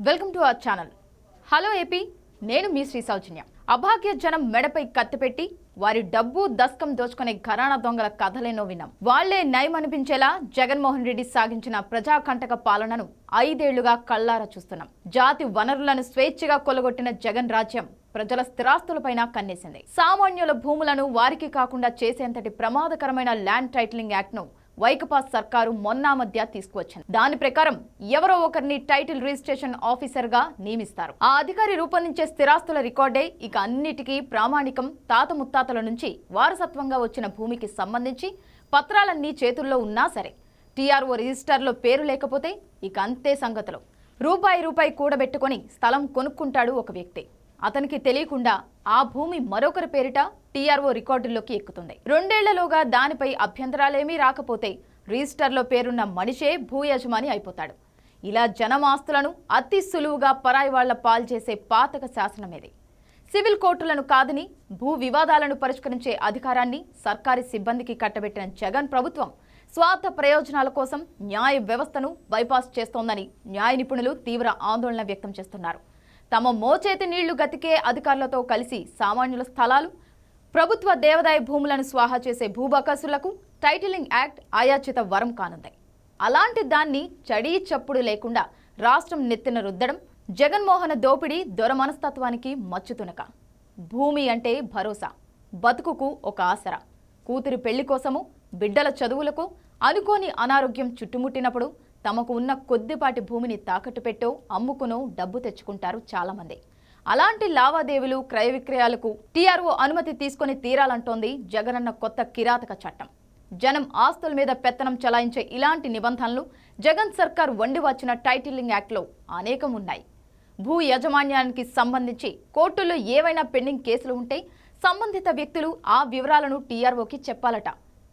Welcome to our channel. Hello AP నేను మీ శ్రీ సౌజన్య. అభాగ్య జనం మెడపై కత్తిపెట్టి వారి డబ్బు దస్కం దోచుకునే ఘరానా దొంగల కథలేనో విన్నాం. వాళ్ళే నయం అనిపించేలా జగన్మోహన్ రెడ్డి సాగించిన ప్రజాకంటక పాలనను ఐదేళ్ళుగా కళ్ళారా చూస్తున్నాం. జాతి వనరులను స్వేచ్ఛగా కొలగొట్టిన జగన్ రాజ్యం ప్రజల స్థిరాస్తులపైన కన్నేసింది. సామాన్యుల భూములను వారికి కాకుండా చేసేంతటి ప్రమాదకరమైన ల్యాండ్ టైటిలింగ్ యాక్ట్ను వైకపా సర్కారు మొన్నా మధ్య తీసుకువచ్చింది. దాని ప్రకారం ఎవరో ఒకరిని టైటిల్ రిజిస్ట్రేషన్ ఆఫీసర్గా నియమిస్తారు. ఆ అధికారి రూపొందించే స్థిరాస్తుల రికార్డే ఇక అన్నిటికీ ప్రామాణికం. తాత ముత్తాతల నుంచి వారసత్వంగా వచ్చిన భూమికి సంబంధించి పత్రాలన్నీ చేతుల్లో ఉన్నా సరే టీఆర్ఓ రిజిస్టర్లో పేరు లేకపోతే ఇక అంతే సంగతులు. రూపాయి రూపాయి కూడబెట్టుకొని స్థలం కొనుక్కుంటాడు ఒక వ్యక్తి. అతనికి తెలియకుండా ఆ భూమి మరొకరి పేరిట టీఆర్ఓ రికార్డుల్లోకి ఎక్కుతుంది. రెండేళ్ళలోగా దానిపై అభ్యంతరాలేమీ రాకపోతే రిజిస్టర్లో పేరున్న మనిషే భూ యజమాని అయిపోతాడు. ఇలా జనం ఆస్తులను అతి సులువుగా పరాయి వాళ్ళ పాల్చేసే పాతక శాసనమేది. సివిల్ కోర్టులను కాదని భూ వివాదాలను పరిష్కరించే అధికారాన్ని సర్కారీ సిబ్బందికి కట్టబెట్టిన జగన్ ప్రభుత్వం స్వార్థ ప్రయోజనాల కోసం న్యాయ వ్యవస్థను బైపాస్ చేస్తోందని న్యాయ నిపుణులు తీవ్ర ఆందోళన వ్యక్తం చేస్తున్నారు. తమ మోచేతి నీళ్ళు గతికే అధికారులతో కలిసి సామాన్యుల స్థలాలు ప్రభుత్వ దేవదాయ భూములను స్వాహా చేసే భూబకాసులకు టైటిలింగ్ యాక్ట్ ఆయాచిత వరం కానుంది. అలాంటి దాన్ని చడీ చప్పుడు లేకుండా రాష్ట్రం నెత్తిన రుద్దడం జగన్మోహన దోపిడీ దొర మనస్తత్వానికి మచ్చుతునక. భూమి అంటే భరోసా బతుకుకు ఒక ఆసరా. కూతురి పెళ్ళి కోసము బిడ్డల చదువులకు అనుకోని అనారోగ్యం చుట్టుముట్టినప్పుడు తమకు ఉన్న కొద్దిపాటి భూమిని తాకట్టు పెట్టో అమ్ముకునో డబ్బు తెచ్చుకుంటారు చాలామంది. అలాంటి లావాదేవీలు క్రయ విక్రయాలకు టీఆర్ఓ అనుమతి తీసుకొని తీరాలంటోంది జగనన్న కొత్త కిరాతక చట్టం. జనం ఆస్తుల మీద పెత్తనం చలాయించే ఇలాంటి నిబంధనలు జగన్ సర్కార్ వండి వచ్చిన టైటిలింగ్ యాక్ట్లో అనేకం ఉన్నాయి. భూ యాజమాన్యానికి సంబంధించి కోర్టుల్లో ఏవైనా పెండింగ్ కేసులు ఉంటే సంబంధిత వ్యక్తులు ఆ వివరాలను టీఆర్ఓకి చెప్పాలట.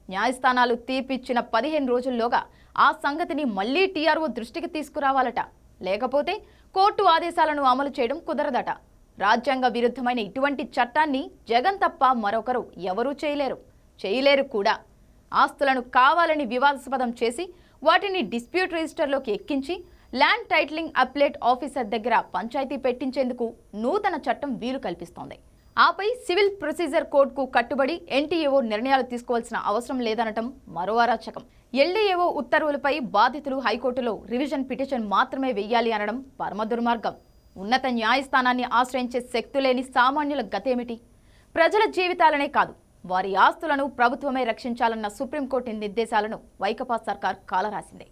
న్యాయస్థానాలు తీర్పిచ్చిన పదిహేను రోజుల్లోగా ఆ సంగతిని మళ్ళీ టీఆర్ఓ దృష్టికి తీసుకురావాలట. లేకపోతే కోర్టు ఆదేశాలను అమలు చేయడం కుదరదట. రాజ్యాంగ విరుద్ధమైన ఇటువంటి చట్టాన్ని జగన్ తప్ప మరొకరు ఎవరూ చేయలేరు. చేయలేరు కూడా. ఆస్తులను కావాలని వివాదాస్పదం చేసి వాటిని డిస్ప్యూట్ రిజిస్టర్లోకి ఎక్కించి ల్యాండ్ టైటిలింగ్ అప్లేట్ ఆఫీసర్ దగ్గర పంచాయతీ పెట్టించేందుకు నూతన చట్టం వీలు కల్పిస్తోంది. ఆపై సివిల్ ప్రొసీజర్ కోడ్కు కట్టుబడి ఎన్టీఏఓ నిర్ణయాలు తీసుకోవాల్సిన అవసరం లేదనటం మరో అరాచకం ఎల్డీఏఓ ఉత్తర్వులపై బాధితులు హైకోర్టులో రివిజన్ పిటిషన్ మాత్రమే వెయ్యాలి అనడం పరమ దుర్మార్గం. ఉన్నత న్యాయస్థానాన్ని ఆశ్రయించే శక్తులేని సామాన్యుల గతేమిటి? ప్రజల జీవితాలనే కాదు వారి ఆస్తులను ప్రభుత్వమే రక్షించాలన్న సుప్రీంకోర్టు నిర్దేశాలను వైకపా సర్కార్ కాలరాసింది.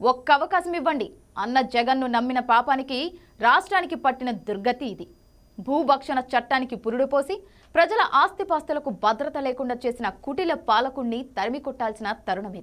ఒక్క అవకాశం ఇవ్వండి అన్న జగన్ను నమ్మిన పాపానికి రాష్ట్రానికి పట్టిన దుర్గతి ఇది. భూభక్షణ చట్టానికి పురుడు పోసి ప్రజల ఆస్తిపాస్తులకు భద్రత లేకుండా చేసిన కుటిల పాలకుణ్ణి తరిమి కొట్టాల్సిన తరుణమిది